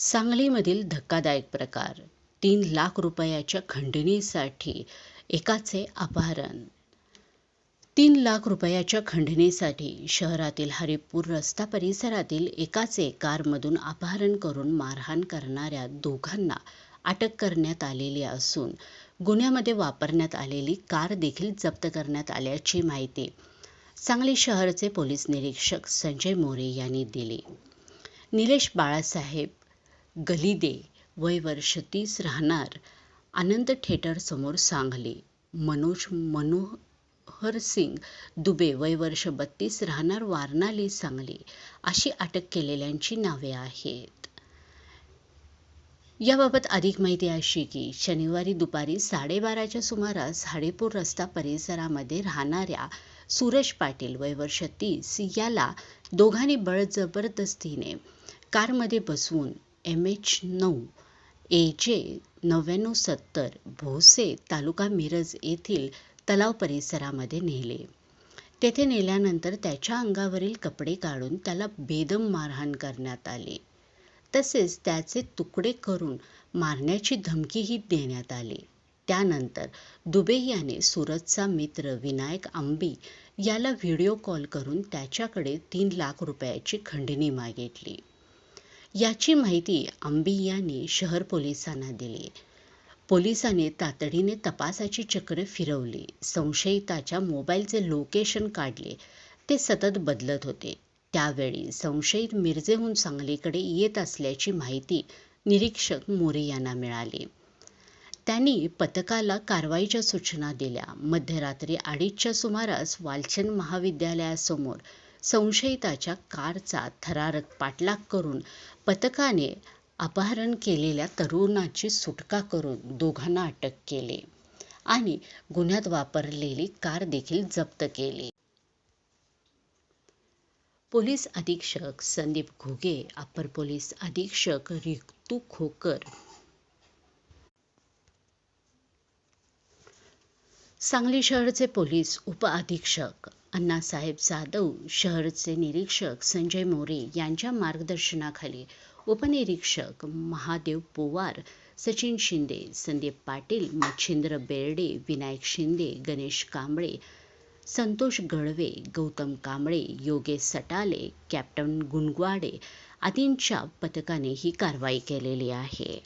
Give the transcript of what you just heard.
सांगलीमधील धक्कादायक प्रकार. तीन लाख रुपयाच्या खंडणीसाठी एकाचे अपहरण. तीन लाख रुपयाच्या खंडणीसाठी शहरातील हरिपूर रस्ता परिसरातील एकाचे कारमधून अपहरण करून मारहाण करणाऱ्या दोघांना अटक करण्यात आलेली असून गुन्ह्यामध्ये वापरण्यात आलेली कार देखील जप्त करण्यात आल्याची माहिती सांगली शहरचे पोलीस निरीक्षक संजय मोरे यांनी दिली. निलेश बाळासाहेब गलिदे वय वर्ष तीस राहणार आनंद थिएटरसमोर सांगली. मनोज मनोहर सिंग दुबे वय वर्ष बत्तीस राहणार वारणाली सांगली. अशी अटक केलेल्यांची नावे आहेत. याबाबत अधिक माहिती अशी की शनिवारी दुपारी साडेबाराच्या सुमारास हाडेपूर रस्ता परिसरामध्ये राहणाऱ्या सूरज पाटील वय वर्ष तीस याला दोघांनी बळजबरदस्तीने कारमध्ये बसवून एम एच नऊ ए जे नव्याण्णव सत्तर भोसे तालुका मिरज येथील तलाव परिसरामध्ये नेले. तेथे नेल्यानंतर त्याच्या अंगावरील कपडे काढून त्याला बेदम मारहाण करण्यात आली. तसेच त्याचे तुकडे करून मारण्याची धमकीही देण्यात आली. त्यानंतर दुबे याने सूरजचा मित्र विनायक आंबी याला व्हिडिओ कॉल करून त्याच्याकडे तीन लाख रुपयाची खंडणी मागितली. याची माहिती आंबी यांनी शहर पोलिसांना दिली. पोलिसांनी तातडीने तपासाची चक्र फिरवली. संशयिताच्या मोबाईलचे लोकेशन काढले. ते सतत बदलत होते. त्यावेळी संशयित मिरजेहून सांगलीकडे येत असल्याची माहिती निरीक्षक मोरे यांना मिळाली. त्यांनी पथकाला कारवाईच्या सूचना दिल्या. मध्यरात्री अडीचच्या सुमारास वालचंद महाविद्यालयासमोर संशयिताच्या कारचा थरारक पाठलाग करून पथकाने अपहरण केलेल्या तरुणाची सुटका करून दोघांना अटक केले आणि गुन्ह्यात वापरलेली कार देखील जप्त केली. पोलीस अधीक्षक संदीप घुगे अपर पोलीस अधीक्षक रितू खोकर. सांगली शहरचे पोलीस उपअधीक्षक अण्णासाहेब जाधव शहरचे निरीक्षक संजय मोरे यांच्या मार्गदर्शनाखाली उपनिरीक्षक महादेव पोवार सचिन शिंदे संदीप पाटील मच्छिंद्र बेर्डे विनायक शिंदे गणेश कांबळे संतोष गळवे गौतम कांबळे योगेश सटाले कॅप्टन गुणगवाडे आदींच्या पथकाने ही कारवाई केलेली आहे.